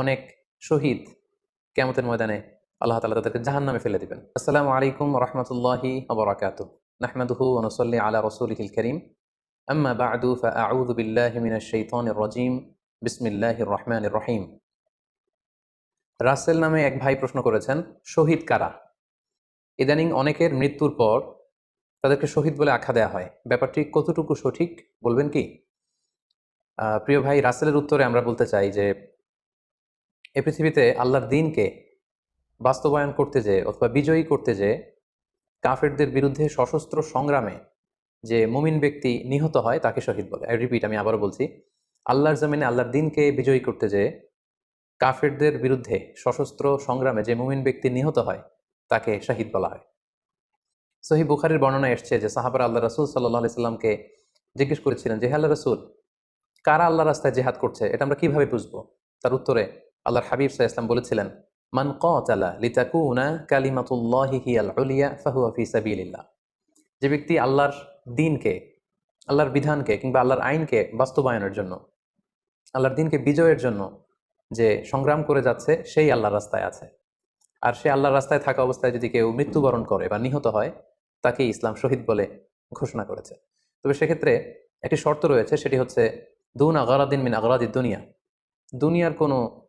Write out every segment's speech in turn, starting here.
অনেক শহীদ কেমতের ময়দানে আল্লাহ তালা তাদেরকে জাহান নামে ফেলে দিবেন। আসসালামু আলাইকুম রহমতুল্লাহি আবরাকাত নাহমাদুহু ওনসল্লি আলা রসুলহিল করিম। আম্মা বাদু, ফাআউযু বিল্লাহি মিনাশ শাইতানির রাজিম। বিসমিল্লাহির রহমানির রহিম। রাসেল নামে এক ভাই প্রশ্ন করেছেন, শহীদ কারা? ইদানিং অনেকের মৃত্যুর পর তাদেরকে শহীদ বলে আখ্যা দেওয়া হয়। ব্যাপারটি কতটুকু সঠিক বলবেন কি? প্রিয় ভাই, রাসেলের উত্তরে আমরা বলতে চাই যে এ পৃথিবীতে আল্লাহর দিনকে বাস্তবায়ন করতে যে অথবা বিজয়ী করতে যে কাফেরদের বিরুদ্ধে সশস্ত্র সংগ্রামে যে মুমিন ব্যক্তি নিহত হয়, তাকে শহীদ বলে। আই রিপিট আমি আবারও বলছি, আল্লাহর জমিনে আল্লাহর দিনকে বিজয়ী করতে যে কাফেরদের বিরুদ্ধে সশস্ত্র সংগ্রামে যে মুমিন ব্যক্তি নিহত হয়, তাকে শহীদ বলা হয়। সহি বুখারির বর্ণনা এসছে যে সাহাবার আল্লাহ রসুল সাল্লাহ সাল্লামকে জিজ্ঞেস করেছিলেন যে, হে আল্লাহ রসুল, কারা আল্লাহ রাস্তায় জেহাদ করছে? এটা আমরা কীভাবে বুঝব? তার উত্তরে আল্লাহর হাবিব সাহা ইসলাম বলেছিলেন, মান কালা লিতাকুনা কালিমাতুল্লাহি হিয়াল সাবিলিল্লাহ। যে ব্যক্তি আল্লাহর দিনকে, আল্লাহর বিধানকে কিংবা আল্লাহর আইনকে বাস্তবায়নের জন্য, আল্লাহর দিনকে বিজয়ের জন্য যে সংগ্রাম করে যাচ্ছে, সেই আল্লাহর রাস্তায় আছে। আর সে আল্লাহর রাস্তায় থাকা অবস্থায় যদি কেউ মৃত্যুবরণ করে বা নিহত হয় তাকে ইসলাম শহীদ বলে ঘোষণা করেছে। তবে সেক্ষেত্রে একটি শর্ত রয়েছে, সেটি হচ্ছে, দুন আগারাদিন মিন আগারাদি দুনিয়া। দুনিয়ার কোনো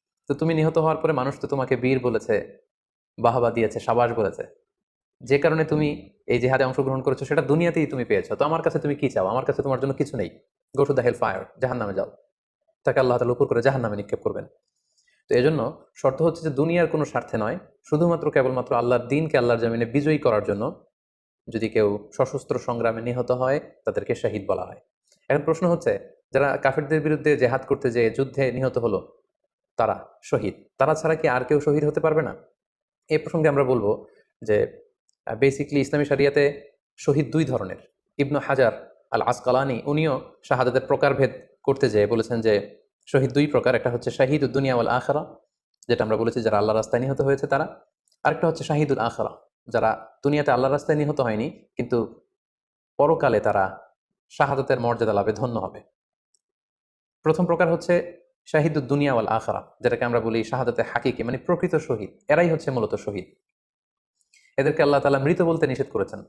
তো তুমি নিহত হওয়ার পরে মানুষ তো তোমাকে বীর বলেছে, বাহবা দিয়েছে, সাবাস বলেছে। যে কারণে তুমি এই জেহাদে অংশগ্রহণ করেছ, সেটা দুনিয়াতেই তুমি পেয়েছ। তো আমার কাছে তুমি কি চাও? আমার কাছে তোমার জন্য কিছু নেই। Go to the hell fire জাহান নামে যাও। তাকে আল্লাহ তালা উপর করে জাহান নামে নিক্ষেপ করবেন। তো এজন্য শর্ত হচ্ছে যে দুনিয়ার কোনো স্বার্থে নয়, শুধুমাত্র কেবলমাত্র আল্লাহর দিনকে আল্লাহর জমিনে বিজয়ী করার জন্য যদি কেউ সশস্ত্র সংগ্রামে নিহত হয়, তাদেরকে শাহিদ বলা হয়। এখন প্রশ্ন হচ্ছে, যারা কাফেরদের বিরুদ্ধে জেহাদ করতে যে যুদ্ধে নিহত হলো তারা শহীদ। তারা ছাড়া কি আর কেউ শহীদ হতে পারবে না? এ প্রসঙ্গে আমরা বলব যে বেসিকলি ইসলামী শরিয়াতে শহীদ দুই ধরনের। ইবনু হাজার আল আসকালানি উনিও শাহাদাতের প্রকারভেদ করতে যেয়ে বলেছেন যে, শহীদ দুই প্রকার। একটা হচ্ছে শাহিদ উদ্দুনিয়া ওয়াল আখরা, যেটা আমরা বলেছি যারা আল্লাহ রাস্তায় নিহত হয়েছে তারা। আরেকটা হচ্ছে শাহিদুল আখরা, যারা দুনিয়াতে আল্লাহ রাস্তায় নিহত হয়নি, কিন্তু পরকালে তারা শাহাদতের মর্যাদা লাভে ধন্য হবে। প্রথম প্রকার হচ্ছে শাহিদুদ দুনিয়া ওয়াল আখরা, যেটাকে আমরা বলি শাহাদতে হাকিকে মানে প্রকৃত শহীদ। এরাই হচ্ছে মূলত শহীদ। এদেরকে আল্লাহ তালা মৃত বলতে নিষেধ করেছেন।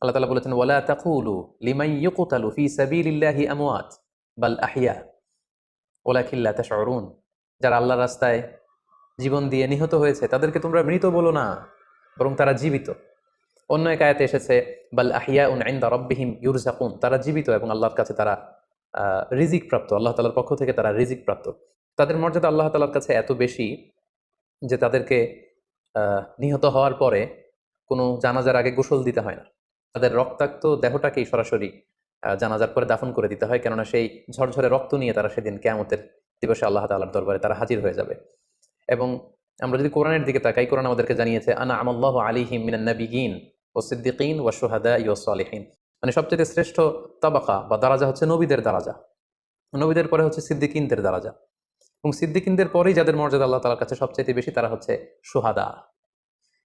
আল্লাহ তালা বলেছেন, ওয়ালা তাকুলু লিমাই ইউকুতালু ফি সাবিলিল্লাহি আমওয়াত বাল আহিয়া ওলাকিল্লা তাশউরুন। যারা আল্লাহ রাস্তায় জীবন দিয়ে নিহত হয়েছে, তাদেরকে তোমরা মৃত বলো না, বরং তারা জীবিত। অন্য এক আয়াতে এসেছে, বাল আহিয়া উন আইন্দা রব্বিহিম ইউরজাকুন, তারা জীবিত এবং আল্লাহর কাছে তারা রিজিক প্রাপ্ত আল্লাহ তালার পক্ষ থেকে তারা রিজিক প্রাপ্ত তাদের মর্যাদা আল্লাহ তালার কাছে এত বেশি যে তাদেরকে নিহত হওয়ার পরে কোনো জানাজার আগে গোসল দিতে হয় না। তাদের রক্তাক্ত দেহটাকেই সরাসরি জানাজার পরে দাফন করে দিতে হয়। কেননা সেই ঝরঝরে রক্ত নিয়ে তারা সেদিন কেয়ামতের দিবসে আল্লাহ তাল্লাহর দরবারে তারা হাজির হয়ে যাবে। এবং আমরা যদি কোরআনের দিকে তাকাই, কোরআন আমাদেরকে জানিয়েছে, আনা আমাল্লাহ আলিহিম মিনান নবিগিন ও সিদ্দিকিন ও সোহাদা ইউ সালিহিন। মানে সবচেয়ে শ্রেষ্ঠ তাবাকা বা দারাজা হচ্ছে নবীদের দারাজা। নবীদের পরে হচ্ছে সিদ্দিকিনদের দারাজা। এবং সিদ্দিকিনদের পরেই যাদের মর্যাদা আল্লাহ তালার কাছে সবচেয়ে বেশি তারা হচ্ছে সোহাদা।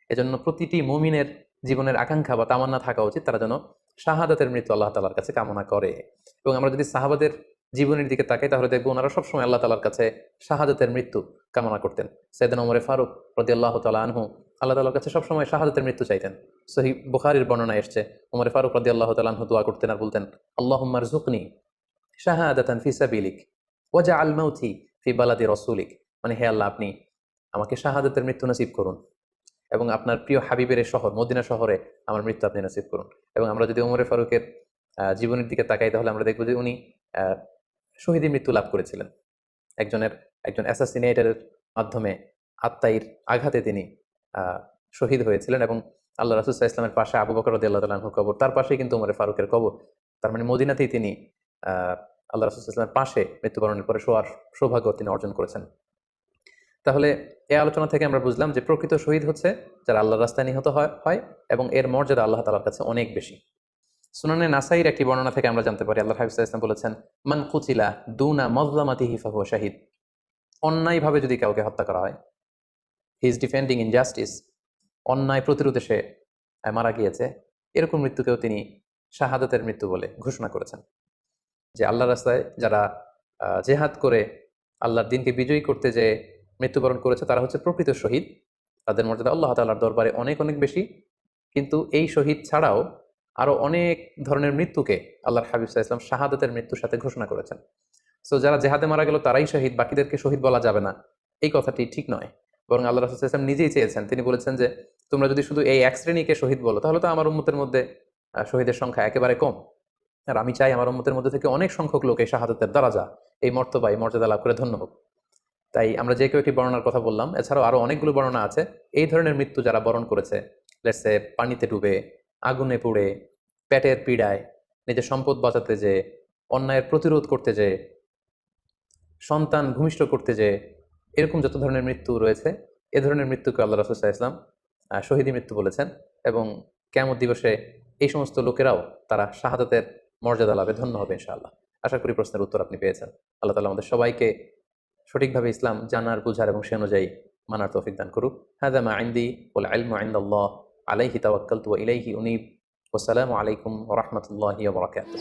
এজন্য প্রতিটি মুমিনের জীবনের আকাঙ্ক্ষা বা তামান্না থাকা উচিত তারা যেন শাহাদাতের মৃত্যু আল্লাহ তালার কাছে কামনা করে। এবং আমরা যদি সাহাবাদের জীবনের দিকে তাকাই তাহলে দেখব ওনারা সবসময় আল্লাহ তালার কাছে শাহাদাতের মৃত্যু কামনা করতেন। সৈয়দিন ওমরে ফারুক রদি আল্লাহ তালা আনহু আল্লাহ তালার কাছে সবসময় শাহাদাতের মৃত্যু চাইতেন। সহি বুখারির বর্ণনা এসছে ওমরে ফারুক রদি আল্লাহ তালা দোয়া করতেন আর বলতেন আল্লাহুম্মার জুকনি শাহাদাতান ফি সাবিলিক ওয়াজা আল মাউথি ফি বালাদি রসুলিক। মানে হে আল্লাহ আপনি আমাকে শাহাদাতের মৃত্যু নসিব করুন এবং আপনার প্রিয় হাবিবের শহর মদিনা শহরে আমার মৃত্যু আপনি নসিব করুন। এবং আমরা যদি ওমরে ফারুকের জীবনের দিকে তাকাই তাহলে আমরা দেখব যে উনি আহ, শহীদী মৃত্যু লাভ করেছিলেন। একজনের একজন অ্যাসাসিনেটারের মাধ্যমে আত্মাইর আঘাতে তিনি শহীদ হয়েছিলেন এবং আল্লাহ রাসুসাহ ইসলামের পাশে আবু বকর রদি আল্লাহ তালাহুর কবর, তার পাশেই কিন্তু উমরে ফারুকের কবর। তার মানে মদিনাতেই তিনি আল্লাহ রাসুল ইসলামের পাশে মৃত্যুবরণের পরে শোয়ার সৌভাগ্য তিনি অর্জন করেছেন। তাহলে এই আলোচনা থেকে আমরা বুঝলাম যে প্রকৃত শহীদ হচ্ছে যারা আল্লাহর রাস্তায় নিহত হয় হয় এবং এর মর্যাদা আল্লাহ তালার কাছে অনেক বেশি। সুনানে নাসাইর একটি বর্ণনা থেকে আমরা জানতে পারি আল্লাহ হাফিজ ইসলাম বলেছেন, মান কুচিলা দুনা মজলামাতি হিফাহু শাহিদ। অন্যায়ভাবে যদি কাউকে হত্যা করা হয় হি ইজ ডিফেন্ডিং ইনজাস্টিস অন্যায় প্রতিরোধে সে মারা গিয়েছে, এরকম মৃত্যুকেও তিনি শাহাদাতের মৃত্যু বলে ঘোষণা করেছেন। যে আল্লাহ রাস্তায় যারা জেহাদ করে আল্লাহর দিনকে বিজয়ী করতে যে মৃত্যুবরণ করেছে, তারা হচ্ছে প্রকৃত শহীদ। তাদের মর্যাদা আল্লাহ তাল্লাহর দরবারে অনেক অনেক বেশি। কিন্তু এই শহীদ ছাড়াও আরও অনেক ধরনের মৃত্যুকে আল্লাহর হাবিব ইসলাম শাহাদাতের মৃত্যুর সাথে ঘোষণা করেছেন। সো যারা জেহাদে মারা গেল, তারাই শহীদ, বাকিদেরকে শহীদ বলা যাবে না। এই কথাটি ঠিক নয়। বরং আল্লাহ রাসূল ইসলাম নিজেই চেয়েছেন। তিনি বলেছেন যে, তোমরা যদি শুধু এই এক শ্রেণীকে শহীদ বলো, তাহলে তো আমার উম্মতের মধ্যে শহীদের সংখ্যা একেবারে কম। আর আমি চাই আমার উম্মতের মধ্যে থেকে অনেক সংখ্যক লোক এই শাহাদাতের দরাজা, এই মর্তবা, এই মর্যাদা লাভ করে ধন্য হোক। তাই আমরা যে কেউ একটি বর্ণনার কথা বললাম, এছাড়াও আরও অনেকগুলো বর্ণনা আছে। এই ধরনের মৃত্যু যারা বরণ করেছে লেটসে পানিতে ডুবে, আগুনে পুড়ে, পেটের পীড়ায়, নিজের সম্পদ বাঁচাতে যে অন্যায়ের প্রতিরোধ করতে যে সন্তান ভূমিষ্ঠ করতে যে এরকম যত ধরনের মৃত্যু রয়েছে, এ ধরনের মৃত্যুকে আল্লাহ রসুল্লাহ ইসলাম শহীদি মৃত্যু বলেছেন এবং কেমন দিবসে এই সমস্ত লোকেরাও তারা শাহাদাতের মর্যাদা লাভে ধন্য হবে ইনশাআল্লাহ। আশা করি প্রশ্নের উত্তর আপনি পেয়েছেন। আল্লাহ তালা আমাদের সবাইকে সঠিকভাবে ইসলাম জানার, বুঝার এবং সে অনুযায়ী মানার তৌফিক দান করুক। হাদা মা আইন্দি ওল আলম আইন্দাল্লাহ আলাইহি তাওয়াক্কালতু ওয়া ইলাইহি উনিব। ওয়াসসালামু আলাইকুম রাহমাতুল্লাহি বারাকাতুহু।